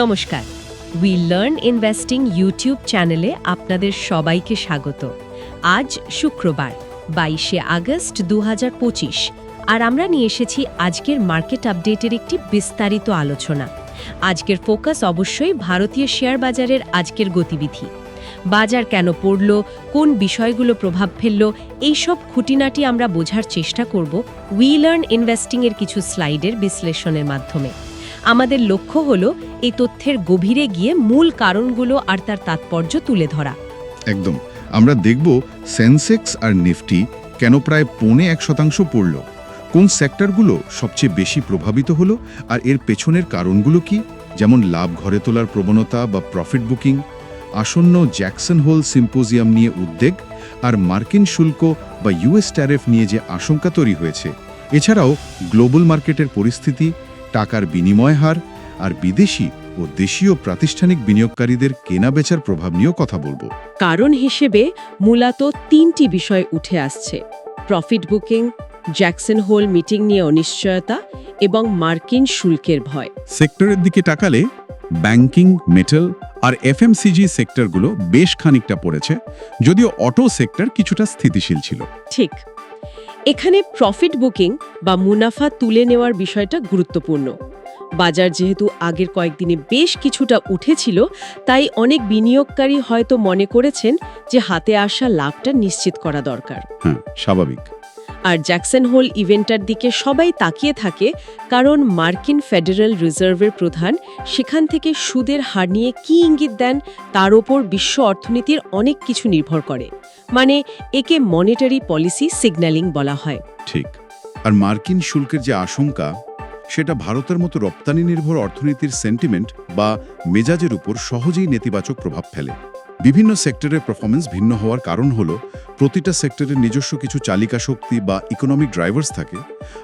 নমস্কার। We learn investing YouTube চ্যানেলে আপনাদের সবাইকে স্বাগত। আজ শুক্রবার, বাইশে আগস্ট দু হাজার পঁচিশ, আর আমরা নিয়ে এসেছি আজকের মার্কেট আপডেটের একটি বিস্তারিত আলোচনা। আজকের ফোকাস অবশ্যই ভারতীয় শেয়ার বাজারের আজকের গতিবিধি। বাজার কেন পড়ল, কোন বিষয়গুলো প্রভাব ফেলল, এইসব খুঁটিনাটি আমরা বোঝার চেষ্টা করব উই লার্ন ইনভেস্টিংয়ের কিছু স্লাইডের বিশ্লেষণের মাধ্যমে। আমাদের লক্ষ্য হল এই তথ্যের গভীরে গিয়ে মূল কারণগুলো আর তার তাৎপর্য তুলে ধরা। একদম। আমরা দেখব সেন্সেক্স আর নিফটি কেন প্রায় পৌনে এক শতাংশ পড়ল। কোন সেক্টরগুলো সবচেয়ে বেশি প্রভাবিত হলো আর এর পেছনের কারণগুলো কি? যেমন লাভ ঘরে তোলার প্রবণতা বা প্রফিট বুকিং, আসন্ন জ্যাকসন হোল সিম্পোজিয়াম নিয়ে উদ্বেগ আর মার্কিন শুল্ক বা ইউএস ট্যারিফ নিয়ে যে আশঙ্কা তৈরি হয়েছে। এছাড়াও গ্লোবাল মার্কেটের পরিস্থিতি টাকার বিনিময় হার আর বিদেশি ও দেশীয় প্রাতিষ্ঠানিক বিনিয়োগকারীদের কেনা বেচার প্রভাব নিয়েও কথা বলব। কারণ হিসেবে মূলত তিনটি বিষয় উঠে আসছে। Profit booking Jackson Hole meeting নিয়ে অনিশ্চয়তা এবং মার্কিন শুল্কের ভয়। সেক্টরের দিকে তাকালে ব্যাংকিং মেটাল আর এফএমসিজি সেক্টরগুলো বেশ খানিকটা পড়েছে যদিও অটো সেক্টর কিছুটা স্থিতিশীল ছিল। ঠিক। এখানে প্রফিট বুকিং বা মুনাফা তুলে নেওয়ার বিষয়টা গুরুত্বপূর্ণ। বাজার যেহেতু আগের কয়েকদিনে বেশ কিছুটা উঠেছিল, তাই অনেক বিনিয়োগকারী হয়তো মনে করেছেন যে হাতে আসা লাভটা নিশ্চিত করা দরকার। হ্যাঁ স্বাভাবিক। আর জ্যাকসন হোল ইভেন্টার দিকে সবাই তাকিয়ে থাকে কারণ মার্কিন ফেডারেল রিজার্ভের প্রধান সেখান থেকে সুদের হার নিয়ে কী ইঙ্গিত দেন তার ওপর বিশ্ব অর্থনীতির অনেক কিছু নির্ভর করে। মানে একে মনিটারি পলিসি সিগন্যালিং বলা হয়। ঠিক। আর মার্কিন শুল্কের যে আশঙ্কা, সেটা ভারতের মতো রপ্তানি নির্ভর অর্থনীতির সেন্টিমেন্ট বা মেজাজের উপর সহজেই নেতিবাচক প্রভাব ফেলে। বিভিন্ন সেক্টরের পারফরমেন্স ভিন্ন হওয়ার কারণ হল প্রতিটা সেক্টরের নিজস্ব কিছু চালিকা শক্তি বা ইকোনমিক ড্রাইভার্স থাকে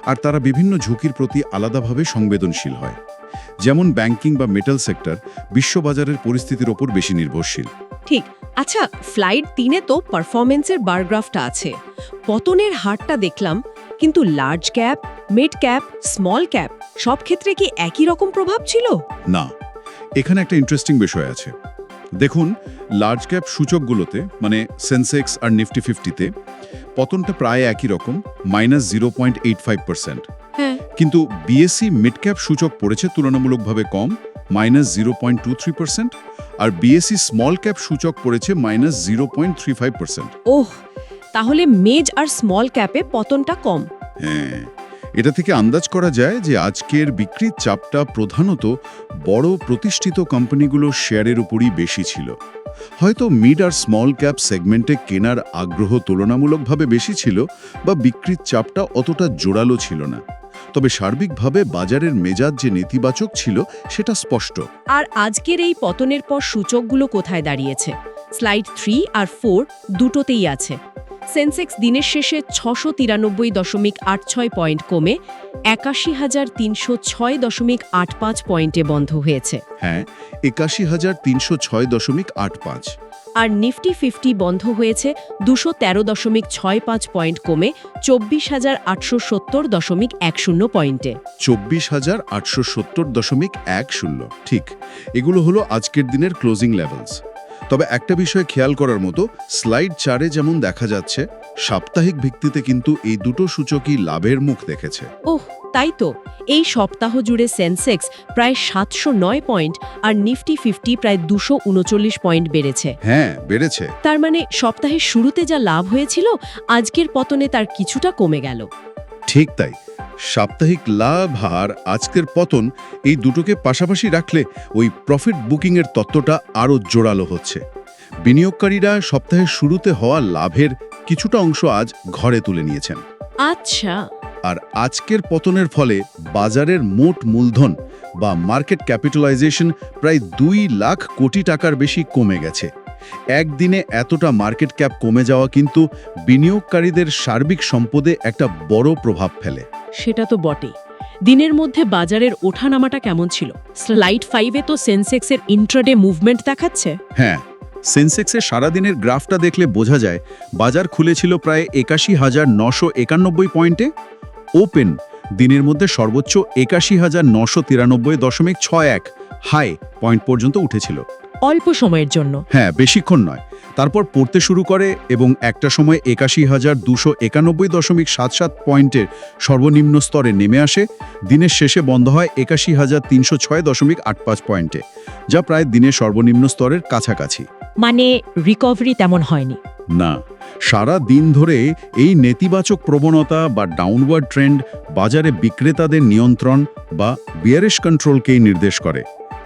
আর তারা বিভিন্ন ঝুঁকির প্রতি আলাদাভাবে সংবেদনশীল হয়। যেমন ব্যাংকিং বা মেটাল সেক্টর বিশ্ববাজারের পরিস্থিতির ওপর বেশি নির্ভরশীল। ঠিক। আচ্ছা ফ্লাইট তিনে তো পারফরমেন্সের বারগ্রাফটা আছে। পতনের হারটা দেখলাম কিন্তু large cap mid cap small cap সব ক্ষেত্রে কি একই রকম প্রভাব ছিল? না। এখানে একটা ইন্টারেস্টিং বিষয় আছে। দেখুন লার্জ ক্যাপ সূচকগুলোতে মানে সেন্সেক্স আর নিফটি ফিফটিতে পতনটা প্রায় একই রকম minus zero point eight five percent কিন্তু বিএসসি মিড ক্যাপ সূচক পড়েছে তুলনামূলকভাবে কম minus zero point two three percent আর বিএসসি স্মল ক্যাপ সূচক পড়েছে minus zero point three five percent ওহ তাহলে মেজ আর স্মল ক্যাপে পতনটা কম। হ্যাঁ। এটা থেকে আন্দাজ করা যায় যে আজকের বিক্রির চাপটা প্রধানত বড় প্রতিষ্ঠিত কোম্পানিগুলোর শেয়ারের উপরই বেশি ছিল। হয়তো মিড আর স্মল ক্যাপ সেগমেন্টে কেনার আগ্রহ তুলনামূলকভাবে বেশি ছিল বা বিক্রির চাপটা অতটা জোরালো ছিল না। তবে সার্বিকভাবে বাজারের মেজাজ যে নেতিবাচক ছিল, সেটা স্পষ্ট। আর আজকের এই পতনের পর সূচকগুলো কোথায় দাঁড়িয়েছে? স্লাইড থ্রি আর ফোর দুটোতেই আছে। সেন্সেক্স দিনের শেষে ছশো তিরানব্বই দশমিক আট ছয় পয়েন্ট কমে একাশি হাজার তিনশো ছয় দশমিক আট পাঁচ পয়েন্টে বন্ধ হয়েছে। হ্যাঁ একাশি হাজার তিনশো ছয় দশমিক আট পাঁচ। আর নিফটি ফিফটি বন্ধ হয়েছে দুশো তেরো দশমিক ছয় পাঁচ পয়েন্ট কমে চব্বিশ হাজার আটশো সত্তর দশমিক এক শূন্য পয়েন্টে। চব্বিশ হাজার আটশো সত্তর দশমিক এক শূন্য। ঠিক এগুলো হলো আজকের দিনের ক্লোজিং লেভেলস তবে একটা বিষয় খেয়াল করার মতো স্লাইড চারে যেমন দেখা যাচ্ছে সাপ্তাহিক ভিত্তিতে কিন্তু এই দুটো সূচকই লাভের মুখ দেখেছে। ওহ তাই তো। এই সপ্তাহ জুড়ে সেন্সেক্স প্রায় সাতশো নয় পয়েন্ট আর নিফটি ফিফটি প্রায় দুশো উনচল্লিশ পয়েন্ট বেড়েছে। হ্যাঁ বেড়েছে। তার মানে সপ্তাহের শুরুতে যা লাভ হয়েছিল আজকের পতনে তার কিছুটা কমে গেল। ঠিক তাই। সাপ্তাহিক লাভ আর আজকের পতন এই দুটোকে পাশাপাশি রাখলে ওই প্রফিট বুকিংয়ের তত্ত্বটা আরও জোরালো হচ্ছে। বিনিয়োগকারীরা সপ্তাহের শুরুতে হওয়া লাভের কিছুটা অংশ আজ ঘরে তুলে নিয়েছেন। আচ্ছা। আর আজকের পতনের ফলে বাজারের মোট মূলধন বা মার্কেট ক্যাপিটালাইজেশন প্রায় দুই লাখ কোটি টাকার বেশি কমে গেছে। একদিনে এতটা মার্কেট ক্যাপ কমে যাওয়া কিন্তু বিনিয়োগকারীদের সার্বিক সম্পদে একটা বড় প্রভাব ফেলে। সেটা তো বটেই। দিনের মধ্যে বাজারের ওঠানামাটা কেমন ছিল? স্লাইড ফাইভে তো সেন্সেক্সের ইন্ট্রাডে মুভমেন্ট দেখাচ্ছে। হ্যাঁ সেন্সেক্সের সারাদিনের গ্রাফটা দেখলে বোঝা যায় বাজার খুলেছিল প্রায় একাশি হাজার নশো একানব্বই পয়েন্টে। ওপেন দিনের মধ্যে সর্বোচ্চ একাশি হাজার নশো তিরানব্বই দশমিক ছয় এক হাই পয়েন্ট পর্যন্ত উঠেছিল। অল্প সময়ের জন্য। হ্যাঁ বেশিক্ষণ নয়। তারপর পড়তে শুরু করে এবং একটা সময় একাশি হাজার দুশো একানব্বই দশমিক সাত সাত পয়েন্টের সর্বনিম্ন স্তরে নেমে আসে। দিনের শেষে বন্ধ হয় একাশি হাজার তিনশো ছয় দশমিক আট পাঁচ পয়েন্টে যা প্রায় দিনের সর্বনিম্ন স্তরের কাছাকাছি। মানে রিকভারি তেমন হয়নি। না সারা দিন ধরে এই নেতিবাচক প্রবণতা বা ডাউনওয়ার্ড ট্রেন্ড বাজারে বিক্রেতাদের নিয়ন্ত্রণ বা বিয়ারিশ কন্ট্রোলকেই নির্দেশ করে।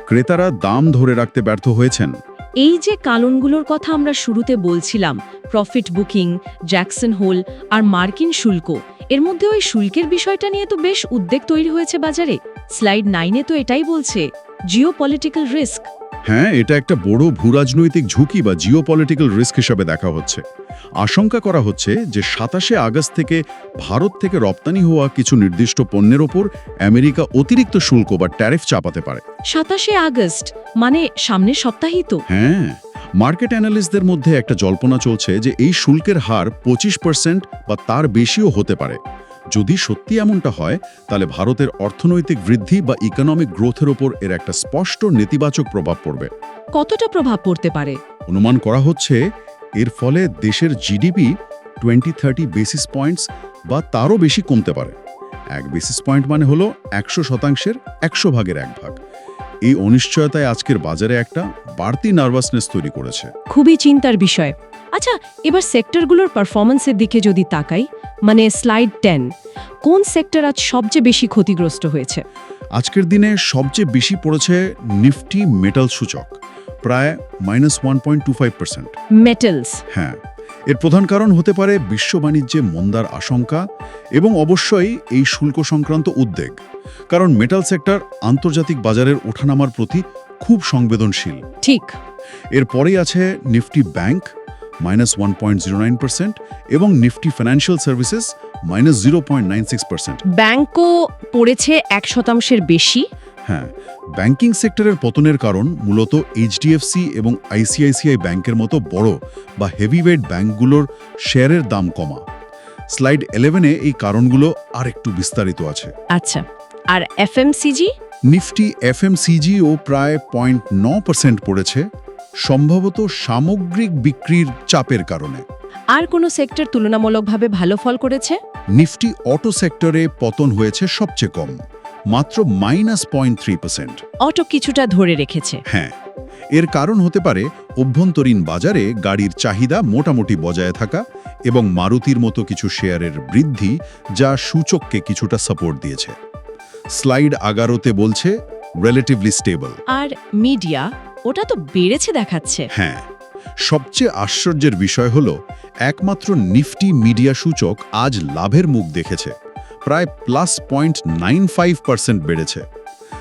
ক্রেতারা দাম ধরে রাখতে ব্যর্থ হয়েছেন। এই যে কালনগুলোর কথা আমরা শুরুতে বলছিলাম, প্রফিট বুকিং, জ্যাকসন হোল আর মার্কিন শুল্ক, এর মধ্যে ওই শুল্কের বিষয়টা নিয়ে তো বেশ উদ্বেগ তৈরি হয়েছে বাজারে। স্লাইড নাইনে তো এটাই বলছে জিও পলিটিক্যাল রিস্ক। হ্যাঁ এটা একটা বড় ভূরাজনৈতিক ঝুঁকি বা জিওপলিটিক্যাল রিস্ক হিসাবে দেখা হচ্ছে। আশঙ্কা করা হচ্ছে যে সাতাশে আগস্ট থেকে ভারত থেকে রপ্তানি হওয়া কিছু নির্দিষ্ট পণ্যের ওপর আমেরিকা অতিরিক্ত শুল্ক বা ট্যারিফ চাপাতে পারে। সাতাশে আগস্ট মানে সামনের সপ্তাহেই তো। হ্যাঁ মার্কেট অ্যানালিস্টদের মধ্যে একটা জল্পনা চলছে যে এই শুল্কের হার পঁচিশ পার্সেন্ট বা তার বেশিও হতে পারে। যদি সত্যি এমনটা হয় তাহলে ভারতের অর্থনৈতিক বৃদ্ধি বা ইকোনমিক গ্রোথের ওপর এর একটা স্পষ্ট নেতিবাচক প্রভাব পড়বে। কতটা প্রভাব পড়তে পারে? অনুমান করা হচ্ছে এর ফলে দেশের GDP twenty thirty basis points বা তারও বেশি কমতে পারে। এক বেসিস পয়েন্ট মানে হলো একশো শতাংশের একশো ভাগের এক ভাগ। এই অনিশ্চয়তায় আজকের বাজারে একটা বাড়তি নার্ভাসনেস তৈরি করেছে। খুবই চিন্তার বিষয়। আচ্ছা এবার সেক্টরগুলোর পারফরমেন্সের দিকে যদি তাকাই মানে স্লাইড টেন কোন সেক্টর আজ সবচেয়ে বেশি ক্ষতিগ্রস্ত হয়েছে? আজকের দিনে সবচেয়ে বেশি পড়েছে নিফটি মেটাল সূচক প্রায় minus one point two five percent metals হ্যাঁ এর প্রধান কারণ হতে পারে বিশ্ব বাণিজ্যে মন্দার আশঙ্কা এবং অবশ্যই এই শুল্ক সংক্রান্ত উদ্বেগ কারণ মেটাল সেক্টর আন্তর্জাতিক বাজারের ওঠানামার প্রতি খুব সংবেদনশীল। ঠিক। এরপরেই আছে Nifty bank minus one point zero nine percent এবং Nifty financial services minus zero point nine six percent. ব্যাংকও পড়েছে এক শতাংশের বেশি। হ্যাঁ ব্যাংকিং সেক্টরের পতনের কারণ মূলত এইচডিএফসি এবং আইসিআইসিআই ব্যাংকের মতো বড় বা হেভিওয়েট ব্যাংকগুলোর শেয়ারের দাম কমা। স্লাইড ইলেভেনে এই কারণগুলো আর একটু বিস্তারিত আছে। আচ্ছা আর এফএমসিজি? নিফটি এফএমসিজি ও প্রায় পয়েন্ট ন পার্সেন্ট পড়েছে সম্ভবত সামগ্রিক বিক্রির চাপের কারণে। আর কোনো সেক্টর তুলনামূলকভাবে ভালো ফল করেছে? নিফটি অটো সেক্টরে পতন হয়েছে সবচেয়ে কম মাত্র minus point three percent. Auto কিছুটা ধরে রেখেছে। হ্যাঁ এর কারণ হতে পারে অভ্যন্তরীণ বাজারে গাড়ির চাহিদা মোটামুটি বজায় থাকা এবং মারুতির মতো কিছু শেয়ারের বৃদ্ধি যা সূচককে কিছুটা সাপোর্ট দিয়েছে। স্লাইড আগারোতে বলছে রিলেটিভলি স্টেবল আর মিডিয়া ওটা তো বেড়েছে দেখাচ্ছে। হ্যাঁ সবচেয়ে আশ্চর্যের বিষয় হল একমাত্র নিফটি মিডিয়া সূচক আজ লাভের মুখ দেখেছে প্রায় plus point nine five percent বেড়েছে।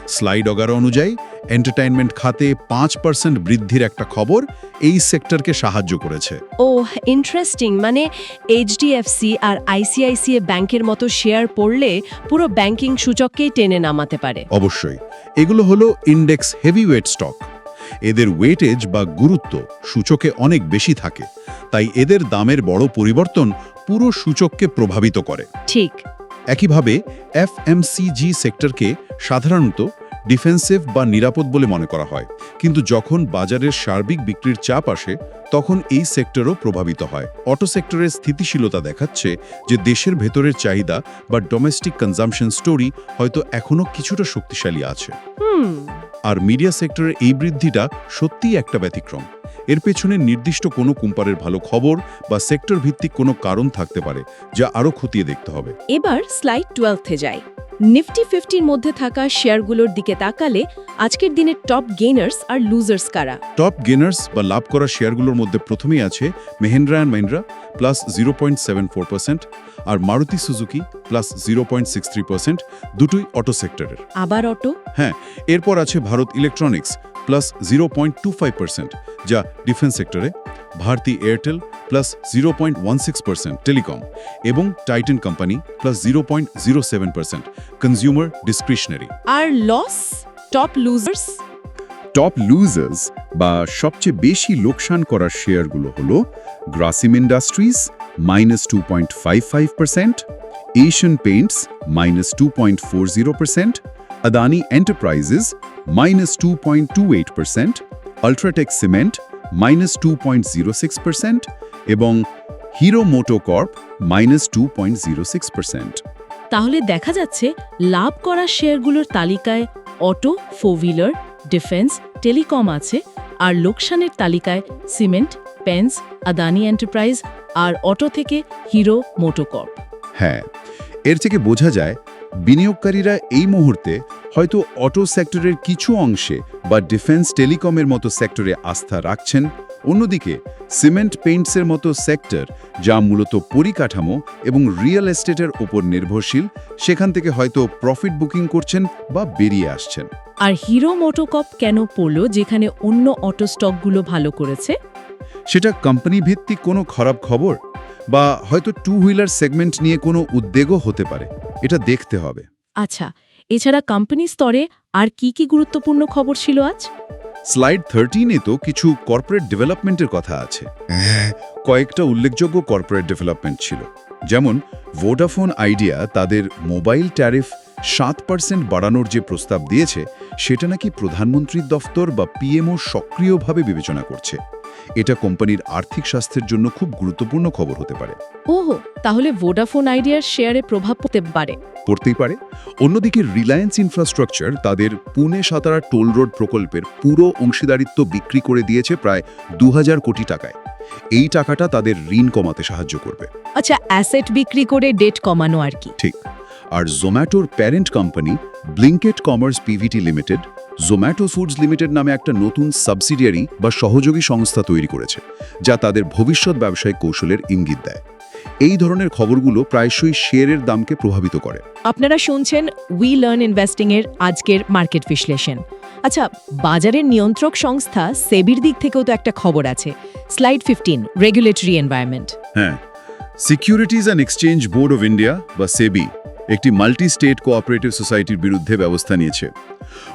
স্লাইড অগারো অনুযায়ী এন্টারটেইনমেন্ট খাতে পাঁচ পার্সেন্ট বৃদ্ধির একটা খবর এই সেক্টরকে সাহায্য করেছে। ও ইন্টারেস্টিং মানে এইচডিএফসি আর আইসিআইসিআই ব্যাংকের মতো শেয়ার পড়লে পুরো ব্যাংকিং সূচককেই টেনে নামাতে পারে। অবশ্যই এগুলো হলো ইন্ডেক্স হেভিওয়েট স্টক এদের ওয়েটেজ বা গুরুত্ব সূচকে অনেক বেশি থাকে তাই এদের দামের বড় পরিবর্তন পুরো সূচককে প্রভাবিত করে। ঠিক। একইভাবে এফএমসিজি সেক্টরকে সাধারণত ডিফেন্সিভ বা নিরাপদ বলে মনে করা হয়। কিন্তু যখন বাজারের সার্বিক বিক্রির চাপ আসে, তখন এই সেক্টরও প্রভাবিত হয়। অটো সেক্টরের স্থিতিশীলতা দেখাচ্ছে যে দেশের ভেতরের চাহিদা বা ডোমেস্টিক কনজামশন স্টোরি হয়তো এখনও কিছুটা শক্তিশালী আছে। আর মিডিয়া সেক্টরের এই বৃদ্ধিটা সত্যিই একটা ব্যতিক্রম। এর পেছনে নির্দিষ্ট কোনো কুম্পারের ভালো খবর বা সেক্টর ভিত্তিক কোনো কারণ থাকতে পারে, যা আরও খতিয়ে দেখতে হবে। এবার স্লাইড টুয়েলভে যাই। নিফটি ফিফটির মধ্যে থাকা শেয়ারগুলোর দিকে তাকালে আজকের দিনের টপ গেইনার্স আর লুজার্স কারা? টপ গেইনার্স বা লাভ করা শেয়ারগুলোর মধ্যে প্রথমেই আছে Mahindra and Mahindra plus zero point seven four percent R Maruti Suzuki plus zero point six three percent দুটোই অটো সেক্টরের আবার অটো হ্যাঁ এরপর আছে Bharat electronics plus zero point two five percent যা ডিফেন্স সেক্টরে Bharti Airtel plus zero point one six percent telecom এবং Titan company plus zero point zero seven percent consumer discretionary আর loss top losers top losers বা সবচেয়ে বেশি লোকসান করার শেয়ারগুলো হলো Grasim industries minus two point five five percent Asian paints minus two point four zero percent Adani enterprises minus two point two eight percent UltraTech cement minus two point zero six percent এবং Hero MotoCorp minus two point zero six percent তাহলে দেখা যাচ্ছে লাভ করা শেয়ারগুলোর তালিকায় auto four wheeler defence telecom আছে আর লোকসানের তালিকায় সিমেন্ট পেন্স আদানি এন্টারপ্রাইজ আর অটো থেকে হিরো মোটোকর্প হ্যাঁ এর থেকে বোঝা যায় বিনিয়োগকারীরা এই মুহূর্তে হয়তো অটো সেক্টরের কিছু অংশে বা ডিফেন্স টেলিকমের মতো সেক্টরে আস্থা রাখছেন অন্যদিকে সিমেন্ট পেইন্টসের মতো সেক্টর যা মূলত পরিকাঠামো এবং রিয়েল এস্টেটের ওপর নির্ভরশীল সেখান থেকে হয়তো প্রফিট বুকিং করছেন বা বেরিয়ে আসছেন। আর হিরো মোটোকপ কেন পড়ল যেখানে অন্য অটো স্টকগুলো ভালো করেছে? সেটা কোম্পানি ভিত্তিক কোনো খারাপ খবর বা হয়তো টু হুইলার সেগমেন্ট নিয়ে কোনো উদ্বেগও হতে পারে এটা দেখতে হবে। আচ্ছা এছাড়া কোম্পানি স্তরে আর কি কি গুরুত্বপূর্ণ খবর ছিল আজ? স্লাইড থার্টিনে তো কিছু কর্পোরেট ডেভেলপমেন্টের কথা আছে। কয়েকটা উল্লেখযোগ্য কর্পোরেট ডেভেলপমেন্ট ছিল। যেমন ভোডাফোন আইডিয়া তাদের মোবাইল ট্যারিফ সাত পার্সেন্ট বাড়ানোর যে প্রস্তাব দিয়েছে, সেটা নাকি প্রধানমন্ত্রীর দফতর বা পিএমও সক্রিয়ভাবে বিবেচনা করছে। এটা কোম্পানির আর্থিক স্বাস্থ্যের জন্য খুব গুরুত্বপূর্ণ খবর হতে পারে। ওহো তাহলে ভোডাফোন আইডিয়ার শেয়ারে প্রভাব পড়তে পারে। পড়তেই পারে। অন্যদিকে রিলায়েন্স ইনফ্রাস্ট্রাকচার তাদের পুনে সাতারা টোল রোড প্রকল্পের পুরো অংশীদারিত্ব বিক্রি করে দিয়েছে প্রায় দু হাজার কোটি টাকায়। এই টাকাটা তাদের ঋণ কমাতে সাহায্য করবে। আচ্ছা অ্যাসেট বিক্রি করে ডেট কমানো আর কি। ঠিক। আর জোম্যাটোর parent company Blinkit commerce PVT limited Zomato foods limited নামে একটা নতুন সাবসিডিয়ারি বা সহযোগী সংস্থা তৈরি করেছে যা তাদের ভবিষ্যৎ ব্যবসায়িক কৌশলের ইঙ্গিত দেয়। এই ধরনের খবরগুলো প্রায়শই শেয়ারের দামকে প্রভাবিত করে। আপনারা শুনছেন উই লার্ন ইনভেস্টিং এর আজকের মার্কেট বিশ্লেষণ। আচ্ছা বাজারের নিয়ন্ত্রক সংস্থা সেবির দিক থেকেও তো একটা খবর আছে। স্লাইড ফিফটিন রেগুলেটরি এনভায়রনমেন্ট হ্যাঁ securities and exchange board of India বা সেবি একটি মাল্টি স্টেট কোঅপারেটিভ সোসাইটির বিরুদ্ধে ব্যবস্থা নিয়েছে।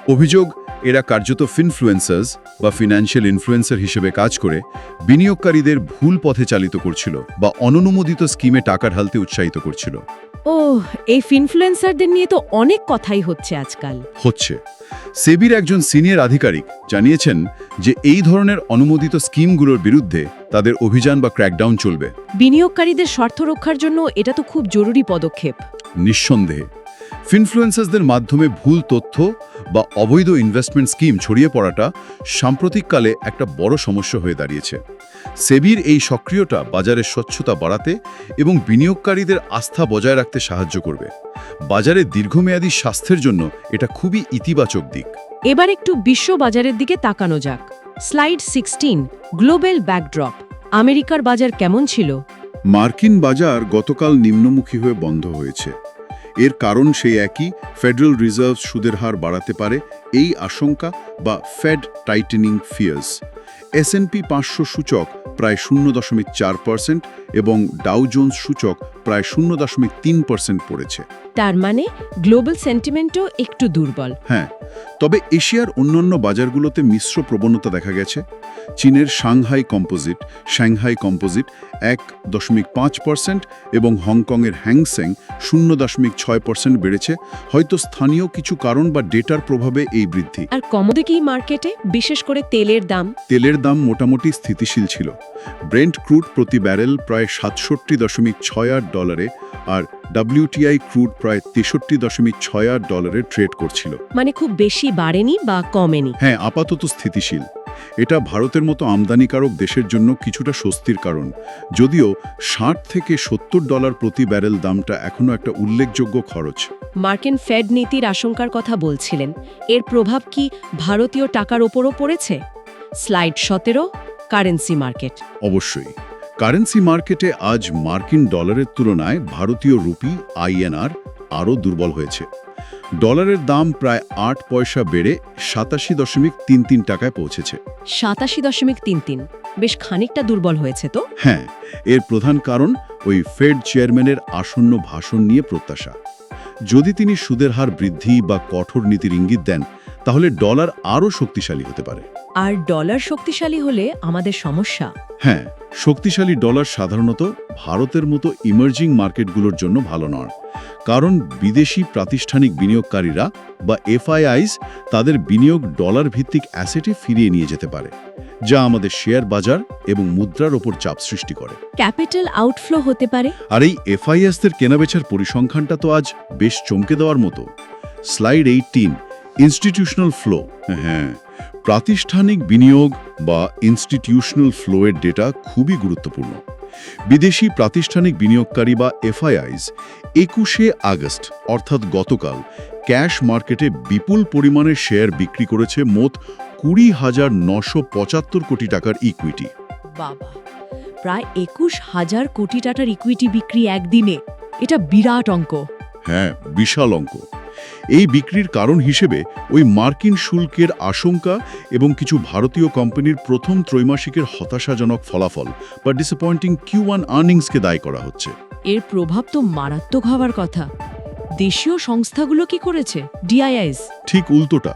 অভিযোগ, এরা কার্যত ফিনফ্লুয়েন্সার্স বা ফিনান্সিয়াল ইনফ্লুয়েন্সার হিসেবে কাজ করে, বিনিয়োগকারীদের ভুল পথে চালিত করছিল বা অননুমোদিত স্কিমে টাকা ঢালতে উৎসাহিত করছিল। ও এই ফিনফ্লুয়েন্সারদের নিয়ে তো অনেক কথাই হচ্ছে আজকাল। হচ্ছে। সেবির একজন সিনিয়র আধিকারিক জানিয়েছেন যে এই ধরনের অনুমোদিত স্কিমগুলোর বিরুদ্ধে তাদের অভিযান বা ক্র্যাকডাউন চলবে। বিনিয়োগকারীদের স্বার্থ রক্ষার জন্য এটা তো খুব জরুরি পদক্ষেপ। নিঃসন্দেহে। ফিনফ্লুয়েন্সার্সদের মাধ্যমে ভুল তথ্য বা অবৈধ ইনভেস্টমেন্ট স্কিম ছড়িয়ে পড়াটা সাম্প্রতিককালে একটা বড় সমস্যা হয়ে দাঁড়িয়েছে। সেবির এই সক্রিয়তা বাজারের স্বচ্ছতা বাড়াতে এবং বিনিয়োগকারীদের আস্থা বজায় রাখতে সাহায্য করবে। বাজারে দীর্ঘমেয়াদী স্বাস্থ্যের জন্য এটা খুবই ইতিবাচক দিক। এবার একটু বিশ্ব বাজারের দিকে তাকানো যাক। স্লাইড সিক্সটিন গ্লোবাল ব্যাকড্রপ আমেরিকার বাজার কেমন ছিল? মার্কিন বাজার গতকাল নিম্নমুখী হয়ে বন্ধ হয়েছে। এর কারণ সেই একই ফেডারেল রিজার্ভ সুদের হার বাড়াতে পারে এই আশঙ্কা বা ফেড টাইটেনিং ফিয়ার্স এসএনপি পাঁচশো সূচক, প্রায় শূন্য দশমিক চার পার্সেন্ট এবং ডাউ জোন্স সূচক প্রায় শূন্য দশমিক তিন পার্সেন্ট পড়েছে। তার মানে গ্লোবাল সেন্টিমেন্টও একটু দুর্বল। হ্যাঁ তবে এশিয়ার অন্যান্য বাজারগুলোতে মিশ্র প্রবণতা দেখা গেছে। চীনের সাংহাই কম্পোজিট সাংহাই কম্পোজিট এক দশমিক পাঁচ পার্সেন্ট এবং হংকংয়ের হ্যাংসেং শূন্য দশমিক ছয় পার্সেন্ট বেড়েছে। হয়তো স্থানীয় কিছু কারণ বা ডেটার প্রভাবে এই বৃদ্ধি। আর কমোডিটি মার্কেটে? বিশেষ করে তেলের দাম। তেলের দাম মোটামুটি স্থিতিশীল ছিল। ব্রেন্ট ক্রুড প্রতি ব্যারেল প্রায় সাতষট্টি দশমিক ছয় আট ডলারে আর ডাব্লিউটিআই ক্রুড প্রায় তেষট্টি দশমিক ছয় আট ডলারে ট্রেড করছিল। মানে খুব বেশি বাড়েনি বা কমেনি? হ্যাঁ আপাতত স্থিতিশীল। এটা ভারতের মতো আমদানিকারক দেশের জন্য কিছুটা স্বস্তির কারণ। যদিও ষাট থেকে সত্তর ডলার প্রতি ব্যারেল দামটা এখনও একটা উল্লেখযোগ্য খরচ। মার্কিন ফেড নীতির আশঙ্কার কথা বলছিলেন। এর প্রভাব কি ভারতীয় টাকার ওপরও পড়েছে? স্লাইড সতেরো কারেন্সি মার্কেট। অবশ্যই। কারেন্সি মার্কেটে আজ মার্কিন ডলারের তুলনায় ভারতীয় রুপি আইএনআর আরও দুর্বল হয়েছে। ডলারের দাম প্রায় আট পয়সা বেড়ে সাতাশি দশমিক তিন তিন টাকায় পৌঁছেছে। সাতাশি দশমিক তিন তিন। বেশ খানিকটা দুর্বল হয়েছে তো? হ্যাঁ এর প্রধান কারণ ওই ফেড চেয়ারম্যানের আসন্ন ভাষণ নিয়ে প্রত্যাশা। যদি তিনি সুদের হার বৃদ্ধি বা কঠোর নীতির ইঙ্গিত দেন তাহলে ডলার আরও শক্তিশালী হতে পারে। আর ডলার শক্তিশালী হলে আমাদের সমস্যা। হ্যাঁ শক্তিশালী ডলার সাধারণত ভারতের মতো ইমার্জিং মার্কেটগুলোর জন্য ভালো নয়। কারণ বিদেশি প্রাতিষ্ঠানিক বিনিয়োগকারীরা বা এফআইআইস তাদের বিনিয়োগ ডলার ভিত্তিক অ্যাসেটে ফিরিয়ে নিয়ে যেতে পারে যা আমাদের শেয়ার বাজার এবং মুদ্রার ওপর চাপ সৃষ্টি করে। ক্যাপিটাল আউটফ্লো হতে পারে। আর এই এফআইএসদের কেনাবেচার পরিসংখ্যানটা তো আজ বেশ চমকে দেওয়ার মতো। স্লাইড এইটিন ইনস্টিটিউশনাল ফ্লো হ্যাঁ প্রাতিষ্ঠানিক বিনিয়োগ বা ইনস্টিটিউশনাল ফ্লোয়ের ডেটা খুবই গুরুত্বপূর্ণ। বিদেশি প্রাতিষ্ঠানিক বিনিয়োগকারী বা এফআইআইস একুশে আগস্ট অর্থাৎ গতকাল ক্যাশ মার্কেটে বিপুল পরিমাণে শেয়ার বিক্রি করেছে মোট কুড়ি হাজার নশো পঁচাত্তর কোটি টাকার ইকুইটি বাবা প্রায় একুশ হাজার কোটি টাকার ইকুইটি বিক্রি একদিনে এটা বিরাট অঙ্ক। হ্যাঁ বিশাল অঙ্ক। এই বিক্রির কারণ হিসেবে ওই মার্কিন শুল্কের আশঙ্কা এবং কিছু ভারতীয় কোম্পানির প্রথম ত্রৈমাসিকের হতাশাজনক ফলাফল বা ডিসঅ্যাপয়েন্টিং কিউ ওয়ান আর্নিংসকে দায়ী করা হচ্ছে। এর প্রভাব তো মারাত্মক হওয়ার কথা। দেশীয় সংস্থাগুলো কি করেছে? ডিআইআইস ঠিক উল্টোটা।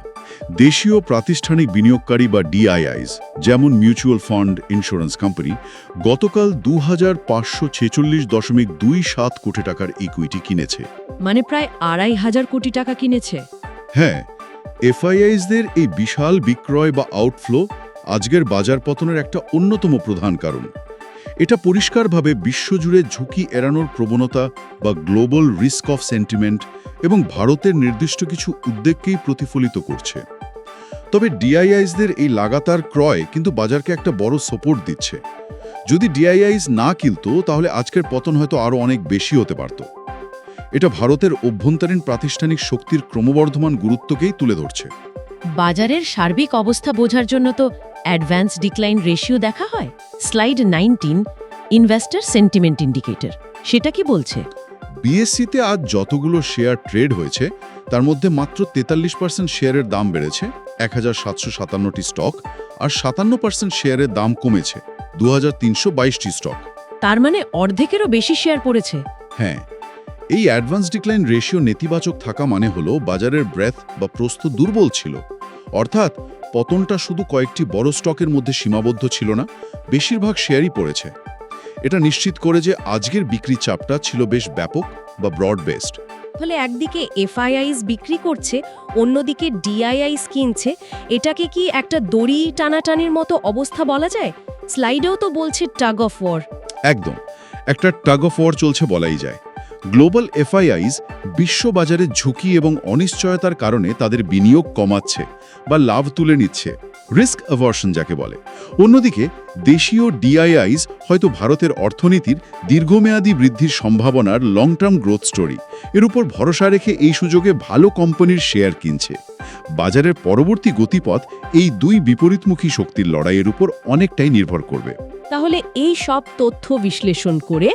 দেশীয় প্রাতিষ্ঠানিক বিনিয়োগকারী বা ডিআইআইস যেমন মিউচুয়াল ফান্ড ইন্স্যুরেন্স কোম্পানি গতকাল দু হাজার পাঁচশো ছেচল্লিশ দশমিক দুই সাত কোটি টাকার ইকুইটি কিনেছে। মানে প্রায় আড়াই হাজার কোটি টাকা কিনেছে। হ্যাঁ এফআইআইসদের এই বিশাল বিক্রয় বা আউটফ্লো আজকের বাজার পতনের একটা অন্যতম প্রধান কারণ। এটা পরিষ্কারভাবে বিশ্বজুড়ে ঝুঁকি এড়ানোর প্রবণতা বা গ্লোবাল রিস্ক অফ সেন্টিমেন্ট এবং ভারতের নির্দিষ্ট কিছু উদ্বেগকেই প্রতিফলিত করছে। তবে ডিআইআইসদের এই লাগাতার ক্রয় কিন্তু বাজারকে একটা বড় সাপোর্ট দিচ্ছে। যদি ডিআইআইস না কিনত তাহলে আজকের পতন হয়তো আরও অনেক বেশি হতে পারত। এটা ভারতের অভ্যন্তরীণ প্রাতিষ্ঠানিক শক্তির ক্রমবর্ধমান গুরুত্বকেই তুলে ধরছে। বাজারের সার্বিক অবস্থা বোঝার জন্য তো অ্যাডভান্স ডিক্লাইন রেশিও দেখা হয়। Slide nineteen investor sentiment indicator সেটা কি বলছে? বিএসসিতে আজ যতগুলো শেয়ার ট্রেড হয়েছে তার মধ্যে মাত্র তেতাল্লিশ পার্সেন্ট শেয়ারের দাম বেড়েছে এক হাজার সাতশো সাতান্নটি স্টক আর সাতান্ন পার্সেন্ট শেয়ারের দাম কমেছে দু হাজার তিনশো বাইশটি স্টক তার মানে অর্ধেকেরও বেশি শেয়ার পড়েছে। হ্যাঁ এই অ্যাডভান্স ডিক্লাইন রেশিও নেতিবাচক থাকা মানে হলো বাজারের ব্রেথ বা প্রস্থ দুর্বল ছিল। অর্থাৎ পতনটা শুধু কয়েকটি বড় স্টকের মধ্যে সীমাবদ্ধ ছিল না বেশিরভাগ শেয়ারই পড়েছে। এটা নিশ্চিত করে যে আজকের বিক্রি চাপটা ছিল বেশ ব্যাপক বা ব্রড বেসড ফলে একদিকে এফআইআইস বিক্রি করছে অন্যদিকে ডিআইআইস কিনছে। এটাকে কি একটা দড়ি টানাটানির মতো অবস্থা বলা যায়? স্লাইডেও তো বলছে টাগ অফ ওয়ার একদম একটা টাগ অফ ওয়ার চলছে বলাই যায়। গ্লোবাল এফআইআইস বিশ্ববাজারে ঝুঁকি এবং অনিশ্চয়তার কারণে তাদের বিনিয়োগ কমাচ্ছে বা লাভ তুলে নিচ্ছে রিস্ক অ্যাভার্শন যাকে বলে। অন্যদিকে, দেশীয় ডিআইআইস হয়তো ভারতের অর্থনীতির দীর্ঘমেয়াদী বৃদ্ধির সম্ভাবনার লং টার্ম গ্রোথ স্টোরি এর উপর ভরসা রেখে এই সুযোগে ভালো কোম্পানির শেয়ার কিনছে। বাজারের পরবর্তী গতিপথ এই দুই বিপরীতমুখী শক্তির লড়াইয়ের উপর অনেকটাই নির্ভর করবে। তাহলে এই সব তথ্য বিশ্লেষণ করে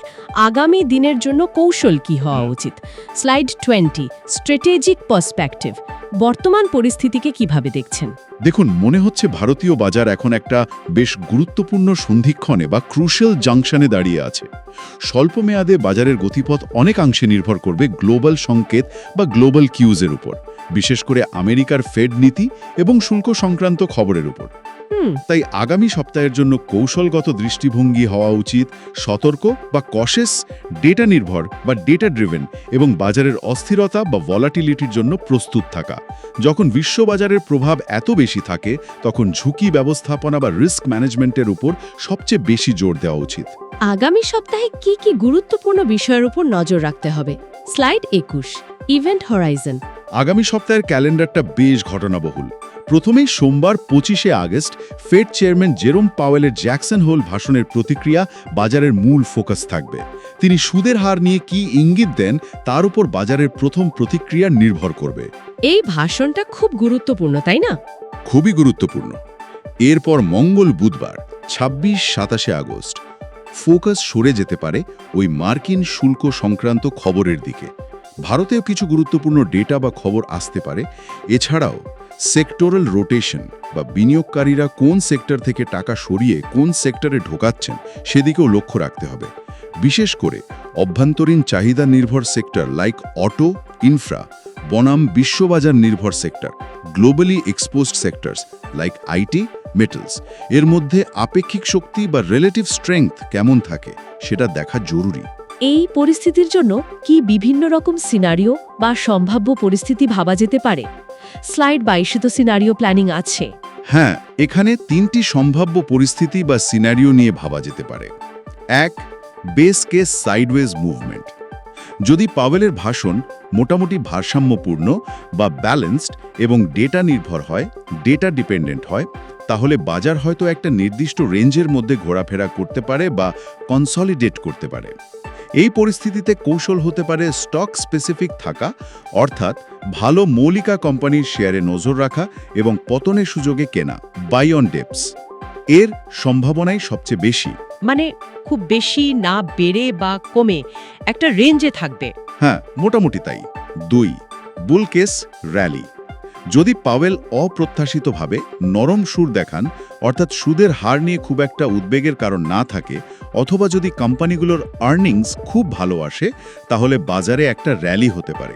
আগামী দিনের জন্য কৌশল কি হওয়া উচিত? Slide twenty strategic perspective. বর্তমান পরিস্থিতিকে কীভাবে দেখছেন? দেখুন মনে হচ্ছে ভারতীয় বাজার এখন একটা বেশ গুরুত্বপূর্ণ সন্ধিক্ষণে বা ক্রুশাল জাংশনে দাঁড়িয়ে আছে। স্বল্প মেয়াদে বাজারের গতিপথ অনেকাংশে নির্ভর করবে গ্লোবাল সংকেত বা গ্লোবাল কিউজের উপর। বিশেষ করে আমেরিকার ফেড নীতি এবং শুল্ক সংক্রান্ত খবরের উপর। তাই আগামী সপ্তাহের জন্য কৌশলগত দৃষ্টিভঙ্গি হওয়া উচিত সতর্ক বা কশেস ডেটা নির্ভর বা ডেটা ড্রিভেন এবং বাজারের অস্থিরতা বা ভলাটিলিটির জন্য প্রস্তুত থাকা। যখন বিশ্ববাজারের প্রভাব এত বেশি থাকে তখন ঝুঁকি ব্যবস্থাপনা বা রিস্ক ম্যানেজমেন্টের উপর সবচেয়ে বেশি জোর দেওয়া উচিত। আগামী সপ্তাহে কি কি গুরুত্বপূর্ণ বিষয়ের উপর নজর রাখতে হবে? স্লাইড একুশ ইভেন্ট হরাইজন আগামী সপ্তাহের ক্যালেন্ডারটা বেশ ঘটনাবহুল। প্রথমেই সোমবার পঁচিশে আগস্ট ফেড চেয়ারম্যান জেরোম পাওয়েলের জ্যাকসন হোল ভাষণের প্রতিক্রিয়া বাজারের মূল ফোকাস থাকবে। তিনি সুদের হার নিয়ে কি ইঙ্গিত দেন তার উপর বাজারের প্রথম প্রতিক্রিয়া নির্ভর করবে। এই ভাষণটা খুব গুরুত্বপূর্ণ তাই না? খুবই গুরুত্বপূর্ণ। এরপর মঙ্গল বুধবার ২৬ সাতাশে আগস্ট। ফোকাস সরে যেতে পারে ওই মার্কিন শুল্ক সংক্রান্ত খবরের দিকে। ভারতেও কিছু গুরুত্বপূর্ণ ডেটা বা খবর আসতে পারে। এছাড়াও সেক্টরাল রোটেশন বা বিনিয়োগকারীরা কোন সেক্টর থেকে টাকা সরিয়ে কোন সেক্টরে ঢোকাচ্ছেন সেদিকেও লক্ষ্য রাখতে হবে। বিশেষ করে, অভ্যন্তরীণ চাহিদা নির্ভর সেক্টর লাইক অটো ইনফ্রা বনাম বিশ্ববাজার নির্ভর sector globally exposed sectors like IT metals এর মধ্যে আপেক্ষিক শক্তি বা রিলেটিভ স্ট্রেংথ কেমন থাকে সেটা দেখা জরুরি। এই পরিস্থিতির জন্য কি বিভিন্ন রকম সিনারিও বা সম্ভাব্য পরিস্থিতি ভাবা যেতে পারে? স্লাইড বাইশে তো সিনারিও প্ল্যানিং আছে। হ্যাঁ এখানে তিনটি সম্ভাব্য পরিস্থিতি বা সিনারিও নিয়ে ভাবা যেতে পারে। এক বেস কেস সাইডওয়েজ মুভমেন্ট যদি পাওয়েলের ভাষণ মোটামুটি ভারসাম্যপূর্ণ বা ব্যালেন্সড এবং ডেটা নির্ভর হয় ডেটা ডিপেন্ডেন্ট হয়, তাহলে বাজার হয়তো একটা নির্দিষ্ট রেঞ্জের মধ্যে ঘোরাফেরা করতে পারে বা কনসলিডেট করতে পারে। এই পরিস্থিতিতে কৌশল হতে পারে স্টক স্পেসিফিক থাকা অর্থাৎ ভালো মৌলিকা কোম্পানির শেয়ারে নজর রাখা এবং পতনের সুযোগে কেনা বাই অন ডেপস এর সম্ভাবনাই সবচেয়ে বেশি। মানে খুব বেশি না বেড়ে বা কমে একটা রেঞ্জে থাকবে। হ্যাঁ মোটামুটি তাই। দুই বুলকেস র্যালি যদি পাওয়েল অপ্রত্যাশিতভাবে নরম সুর দেখান অর্থাৎ সুদের হার নিয়ে খুব একটা উদ্বেগের কারণ না থাকে অথবা যদি কোম্পানিগুলোর আর্নিংস খুব ভালো আসে তাহলে বাজারে একটা র্যালি হতে পারে।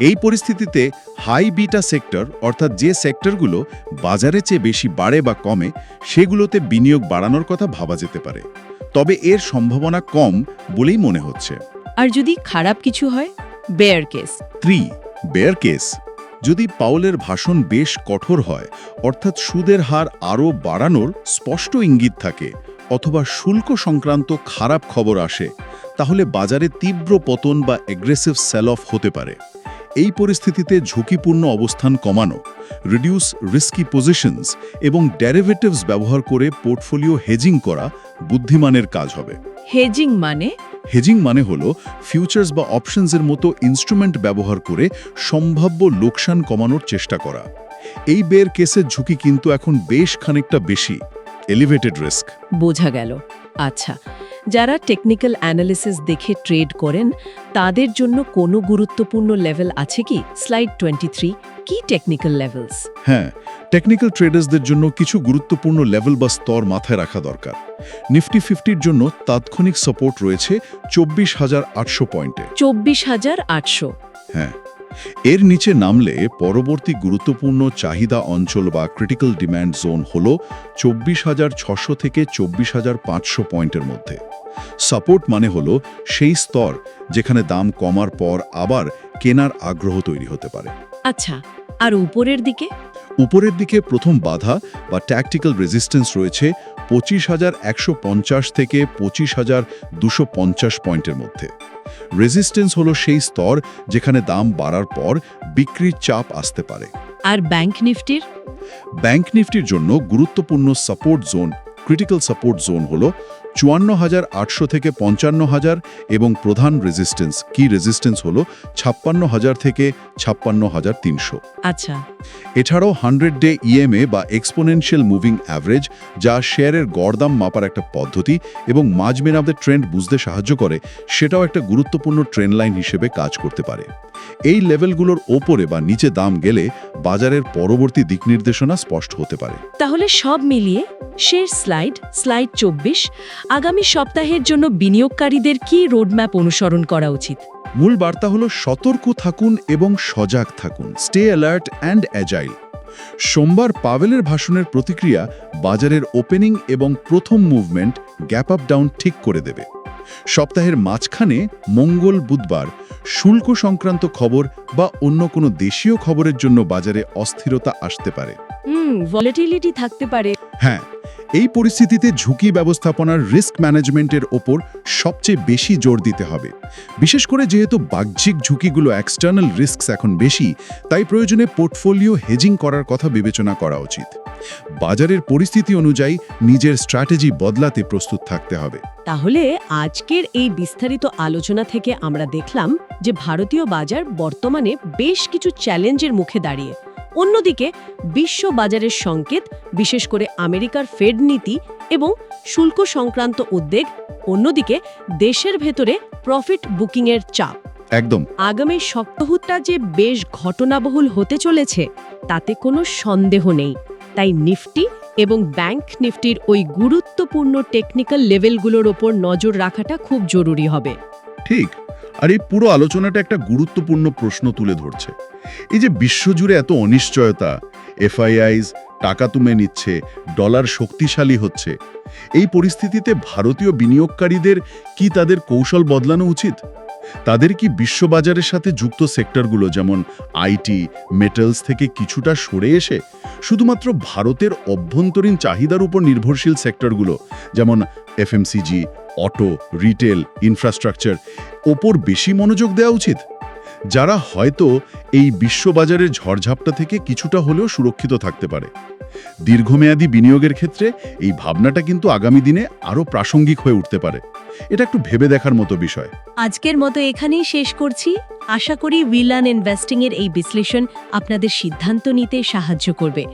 এই পরিস্থিতিতে হাই বিটা সেক্টর অর্থাৎ যে সেক্টরগুলো বাজারে চেয়ে বেশি বাড়ে বা কমে সেগুলোতে বিনিয়োগ বাড়ানোর কথা ভাবা যেতে পারে। তবে এর সম্ভাবনা কম বলেই মনে হচ্ছে। আর যদি খারাপ কিছু হয়? Bear case three bear case যদি পাউলের ভাষণ বেশ কঠোর হয়, অর্থাৎ সুদের হার আরও বাড়ানোর স্পষ্ট ইঙ্গিত থাকে, অথবা শুল্ক সংক্রান্ত খারাপ খবর আসে, তাহলে বাজারে তীব্র পতন বা এগ্রেসিভ সেল অফ হতে পারে। এই পরিস্থিতিতে ঝুঁকিপূর্ণ অবস্থান কমানো রিডিউস রিস্কি পজিশনস এবং ডেরিভেটিভস ব্যবহার করে পোর্টফোলিও হেজিং করা বুদ্ধিমানের কাজ হবে। হেজিং মানে? হেজিং মানে হল ফিউচার্স বা অপশনসের মতো ইনস্ট্রুমেন্ট ব্যবহার করে সম্ভাব্য লোকসান কমানোর চেষ্টা করা। এই বের কেসের ঝুঁকি কিন্তু এখন বেশ খানিকটা বেশি। এলিভেটেড রিস্ক বোঝা গেল। আচ্ছা যারা টেকনিক্যাল অ্যানালিসিস দেখে ট্রেড করেন তাদের জন্য কোনো গুরুত্বপূর্ণ লেভেল আছে কি? স্লাইড টোয়েন্টি থ্রি কি টেকনিক্যাল লেভেলস হ্যাঁ টেকনিক্যাল ট্রেডার্সদের জন্য কিছু গুরুত্বপূর্ণ লেভেল বা স্তর মাথায় রাখা দরকার। নিফটি ফিফটির জন্য তাৎক্ষণিক সাপোর্ট রয়েছে চব্বিশ হাজার আটশো পয়েন্টে চব্বিশ হাজার আটশো। হ্যাঁ। এর নিচে নামলে পরবর্তী গুরুত্বপূর্ণ চাহিদা অঞ্চল বা ক্রিটিক্যাল ডিম্যান্ড জোন হল চব্বিশ হাজার ছশো থেকে চব্বিশ হাজার পাঁচশো পয়েন্টের মধ্যে। সাপোর্ট মানে হল সেই স্তর যেখানে দাম কমার পর আবার কেনার আগ্রহ তৈরি হতে পারে। আচ্ছা আর উপরের দিকে? উপরের দিকে প্রথম বাধা বা ট্যাকটিক্যাল রেজিস্ট্যান্স রয়েছে পঁচিশ হাজার একশো পঞ্চাশ থেকে পঁচিশ হাজার দুশো পঞ্চাশ পয়েন্টের মধ্যে। রেজিস্ট্যান্স হলো সেই স্তর যেখানে দাম বাড়ার পর বিক্রির চাপ আসতে পারে। আর ব্যাংক নিফটির? ব্যাংক নিফটির জন্য গুরুত্বপূর্ণ support zone critical support zone হল চুয়ান্ন হাজার আটশো থেকে পঞ্চান্ন হাজার এবং প্রধান রেজিস্ট্যান্স কি রেজিস্ট্যান্স হল ছাপ্পান্ন হাজার থেকে ছাপ্পান্ন হাজার তিনশো। আচ্ছা। এছাড়াও হান্ড্রেড ডে ইএমএ বা এক্সপোনেনশিয়াল মুভিং অ্যাভারেজ যা শেয়ারের গড়দাম মাপার একটা পদ্ধতি এবং মাঝমেন দ্য ট্রেন্ড বুঝতে সাহায্য করে সেটাও একটা গুরুত্বপূর্ণ ট্রেন্ড লাইন হিসেবে কাজ করতে পারে। এই লেভেলগুলোর ওপরে বা নিচে দাম গেলে বাজারের পরবর্তী দিক নির্দেশনা স্পষ্ট হতে পারে। তাহলে সব মিলিয়ে শেষ স্লাইড স্লাইড চব্বিশ আগামী সপ্তাহের জন্য বিনিয়োগকারীদের কি রোডম্যাপ অনুসরণ করা উচিত? মূল বার্তা হলো সতর্ক থাকুন এবং সজাগ থাকুন। স্টে অ্যালার্ট অ্যান্ড অ্যাজাইল সোমবার পাভেলের ভাষণের প্রতিক্রিয়া বাজারের ওপেনিং এবং প্রথম মুভমেন্ট গ্যাপ আপ ডাউন ঠিক করে দেবে। সপ্তাহের মাঝখানে মঙ্গল বুধবার শুল্ক সংক্রান্ত খবর বা অন্য কোনো দেশীয় খবরের জন্য বাজারে অস্থিরতা আসতে পারে। হুম ভলিটিলিটি থাকতে পারে। হ্যাঁ এই পরিস্থিতিতে ঝুঁকি ব্যবস্থাপনার রিস্ক ম্যানেজমেন্টের ওপর সবচেয়ে বেশি জোর দিতে হবে। বিশেষ করে যেহেতু বাহ্যিক ঝুঁকিগুলো এক্সটার্নাল রিস্কস এখন বেশি তাই প্রয়োজনে পোর্টফোলিও হেজিং করার কথা বিবেচনা করা উচিত। বাজারের পরিস্থিতি অনুযায়ী নিজের স্ট্র্যাটেজি বদলাতে প্রস্তুত থাকতে হবে। তাহলে আজকের এই বিস্তারিত আলোচনা থেকে আমরা দেখলাম যে ভারতীয় বাজার বর্তমানে বেশ কিছু চ্যালেঞ্জের মুখে দাঁড়িয়ে। অন্যদিকে বিশ্ব বাজারের সংকেত বিশেষ করে আমেরিকার ফেড নীতি এবং শুল্ক সংক্রান্ত উদ্বেগ অন্যদিকে দেশের ভেতরে প্রফিট বুকিংয়ের চাপ। একদম। আগামী সপ্তাহটা যে বেশ ঘটনাবহুল হতে চলেছে তাতে কোনো সন্দেহ নেই। তাই নিফটি এবং ব্যাংক নিফটির ওই গুরুত্বপূর্ণ টেকনিক্যাল লেভেলগুলোর ওপর নজর রাখাটা খুব জরুরি হবে। ঠিক। আর এই পুরো আলোচনাটা একটা গুরুত্বপূর্ণ প্রশ্ন তুলে ধরছে। এই যে বিশ্বজুড়ে এত অনিশ্চয়তা, এফআইআইস, টাকা তুমে নিচ্ছে, ডলার শক্তিশালী হচ্ছে, এই পরিস্থিতিতে ভারতীয় বিনিয়োগকারীদের কি তাদের কৌশল বদলানো উচিত? তাদের কি বিশ্ববাজারের সাথে যুক্ত সেক্টরগুলো যেমন আইটি, মেটালস থেকে কিছুটা সরে এসে শুধুমাত্র ভারতের অভ্যন্তরীণ চাহিদার উপর নির্ভরশীল সেক্টরগুলো, যেমন এফএমসিজি অটো রিটেল ইনফ্রাস্ট্রাকচার ওপর বেশি মনোযোগ দেওয়া উচিত? যারা হয়তো এই বিশ্ববাজারের ঝড়ঝাপটা থেকে কিছুটা হলেও সুরক্ষিত থাকতে পারে। দীর্ঘমেয়াদী বিনিয়োগের ক্ষেত্রে এই ভাবনাটা কিন্তু আগামী দিনে আরও প্রাসঙ্গিক হয়ে উঠতে পারে। এটা একটু ভেবে দেখার মতো বিষয়। আজকের মতো এখানেই শেষ করছি। আশা করি উইলান ইনভেস্টিং এর এই বিশ্লেষণ আপনাদের সিদ্ধান্ত নিতে সাহায্য করবে।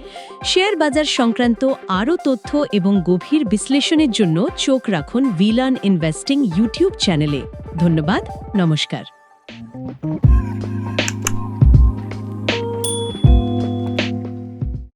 শেয়ার বাজার সংক্রান্ত আরও তথ্য এবং গভীর বিশ্লেষণের জন্য চোখ রাখুন উইলান ইনভেস্টিং ইউটিউব চ্যানেলে। ধন্যবাদ, নমস্কার। Thank you.